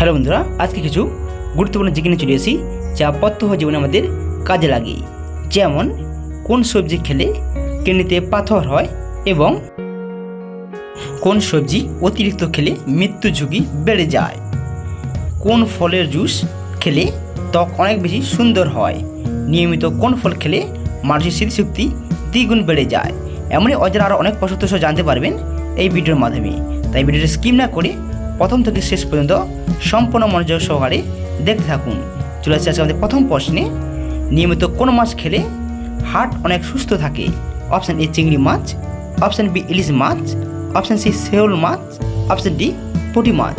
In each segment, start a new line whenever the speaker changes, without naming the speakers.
Hello বন্ধুরা, আজকে কিছু গুরুত্বপূর্ণ জিজ্ঞাসা চলে এসেছি যা প্রত্যহ জীবনে আমাদের কাজে লাগে। যেমন, কোন সবজি খেলে কিডনিতে পাথর হয় এবং কোন সবজি অতিরিক্ত খেলে মৃত্যু ঝুঁকি বেড়ে যায়। কোন ফলের জুস খেলে ত্বক অনেক বেশি সুন্দর হয়। নিয়মিত কোন ফল খেলে মানুষের স্মৃতিশক্তি দ্বিগুণ বেড়ে যায়। এমনই অজানা আরও অনেক প্রশ্ন জানতে পারবেন এই ভিডিওর মাধ্যমে। তাই ভিডিওটি স্কিম না করে প্রথম থেকে শেষ পর্যন্ত সম্পূর্ণ মনোযোগ সহকারে দেখতে থাকুন। চলে আসছে আমাদের প্রথম প্রশ্নে। নিয়মিত কোন মাছ খেলে হার্ট অনেক সুস্থ থাকে? অপশান এ চিংড়ি মাছ, অপশান বি ইলিশ মাছ, অপশান সি শেউল মাছ, অপশান ডি পুঁটি মাছ।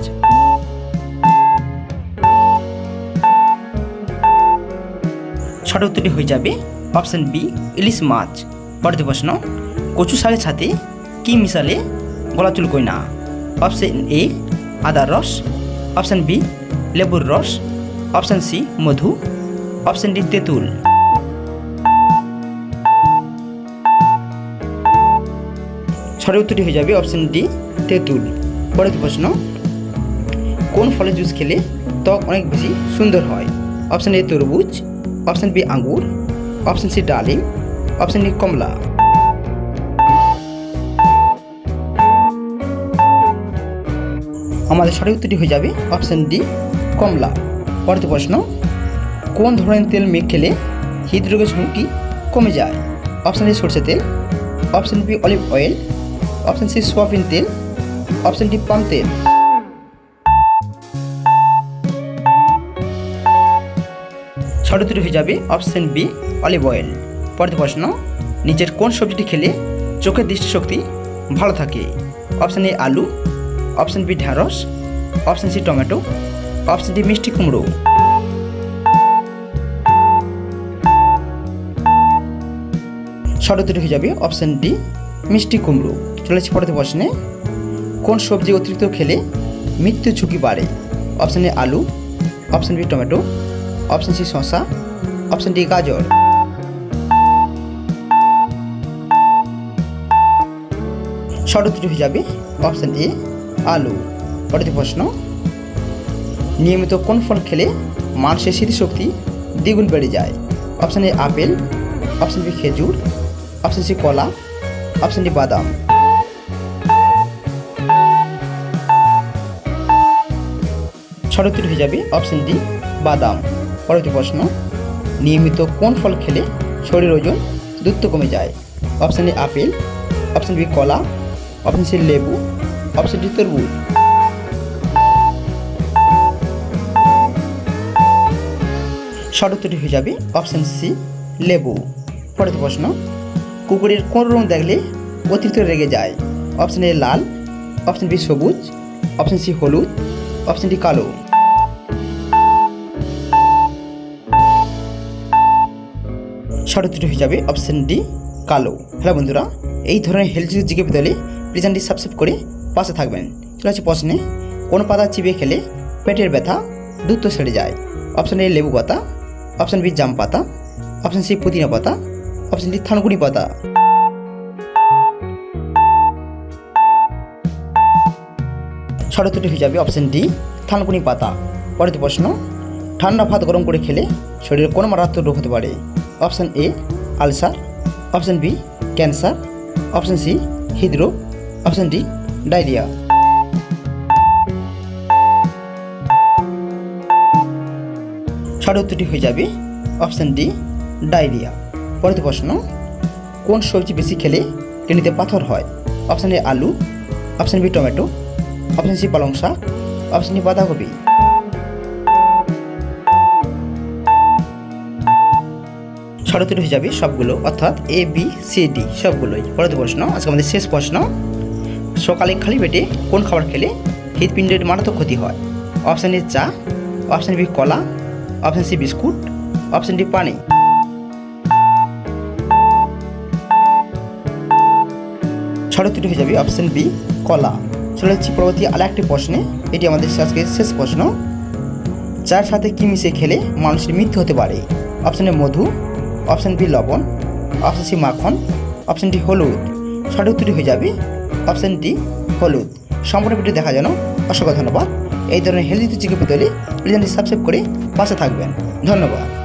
সঠিক উত্তরটি হয়ে যাবে অপশান বি ইলিশ মাছ। পরের প্রশ্ন, কচু শাকের সাথে কি মিশালে গলা চুলকোয় না? অপশান এ আদার রস, অপশান বি, লেবুর রস, অপশান সি, মধু, অপশান ডি, তেঁতুল। সঠিক উত্তরটি হয়ে যাবে অপশান ডি, তেঁতুল। পরের প্রশ্ন, কোন ফলের জুস খেলে ত্বক অনেক বেশি সুন্দর হয়? অপশান এ, তরমুজ, অপশান বি, আঙ্গুর, অপশান সি, ডালিম, অপশান ডি, কমলা। আমাদের সঠিক উত্তরটি হয়ে যাবে অপশান ডি কমলা। পরের প্রশ্ন, কোন ধরনের তেল মেঘ খেলে হৃদরোগের ঝুঁকি কমে যায়? অপশান এ সরষে তেল। Option B olive oil option C soybean তেল। অপশান ডি পাম তেল। সঠিক উত্তরটি হয়ে যাবে অপশান বি অলিভ অয়েল পরের প্রশ্ন, নিচের কোন সবজিটি খেলে চোখের দৃষ্টিশক্তি ভালো থাকে? অপশান এ আলু। অপশান বি ঢ্যাঁড়স option C tomato, option D মিষ্টি কুমড়ো। সঠিক হয়ে যাবে অপশান ডি মিষ্টি কুমড়ো। চলেছে পরের প্রশ্নে। কোন সবজি অতিরিক্ত খেলে মৃত্যু ঝুঁকি বাড়ে? অপশান এ আলু, option B tomato, option C শসা, অপশান ডি গাজর। সঠিক হয়ে যাবে অপশান এ আলু। পরের প্রশ্ন। নিয়মিত কোন ফল খেলে মানুষের স্মৃতিশক্তি দ্বিগুণ বেড়ে যায়? Option A apple, option B খেজুর, অপশান সি কলা, অপশান ডি বাদাম। সঠিক উত্তর হয়ে যাবে অপশান ডি বাদাম। পরবর্তী প্রশ্ন, নিয়মিত কোন ফল খেলে শরীর ওজন দ্রুত কমে যায়? Option A apple, option B কলা, অপশান সি লেবু অপশান ডি তরমুজ সঠিক উত্তরটি হয়ে যাবে অপশান সি লেবু। পরের প্রশ্ন, কুকুরের কোন রং দেখলে অতিরিক্ত রেগে যায়? অপশান এ লাল অপশান বি সবুজ অপশান সি হলুদ অপশান ডি কালো। সঠিক উত্তরটি হয়ে যাবে অপশান ডি কালো। হ্যালো বন্ধুরা, এই ধরনের হেলথ জিকে পেতে প্রেজেন্টটি সাবস্ক্রাইব করে পাশে থাকবেন। চলে আছে প্রশ্নে। কোন পাতা চিবিয়ে খেলে পেটের ব্যথা দ্রুত সেরে যায়। অপশান এ লেবু পাতা। অপশান বি জাম পাতা। অপশান সি পুদিনা পাতা। অপশান ডি থানকুনি পাতা। উত্তরটি হয়ে যাবে অপশান ডি থানকুনি পাতা। পরের প্রশ্ন, ঠান্ডা ভাত গরম করে খেলে শরীরে কোন মারাত্মক রোগ হতে পারে? Option A ulcer. Option B cancer. Option C হৃদরোগ। অপশান ডি ডায়রিয়া সঠিক উত্তরটি হয়ে যাবে। অপশান ডি ডায়রিয়া পরের প্রশ্ন, কোন সবজি বেশি খেলে কিডনিতে পাথর হয়? অপশান এ আলু। Option B tomato. Option C পালং শাক। অপশান ডি বাঁধাকপি। সঠিক হয়ে যাবে সবগুলো, অর্থাৎ এ বি সি ডি সবগুলোই। পরের প্রশ্ন, আজকে আমাদের শেষ প্রশ্ন। সকালে খালি পেটে কোন খাবার খেলে হৃদপিণ্ডের মারাত্মক ক্ষতি হয়? অপশান এ চা অপশান বি কলা option C biscuit option D পানি। সঠিক হয়ে যাবে অপশান বি কলা। চলে যাচ্ছি পরবর্তী আর একটি প্রশ্নে। এটি আমাদের আজকে শেষ প্রশ্ন। চার সাথে কি মিশিয়ে খেলে মানুষের মৃত্যু হতে পারে? অপশান এ মধু অপশান বি লবণ অপশান সি মাখন অপশান ডি হলুদ। সঠিক উত্তরটি হয়ে যাবে অপশান ডি, হলুদ। সম্পূর্ণ ভিডিও দেখার জন্য অসংখ্য ধন্যবাদ। এই ধরনের হেলদি পেতে হলে প্লিজ সাবস্ক্রাইব করে পাশে থাকবেন। ধন্যবাদ।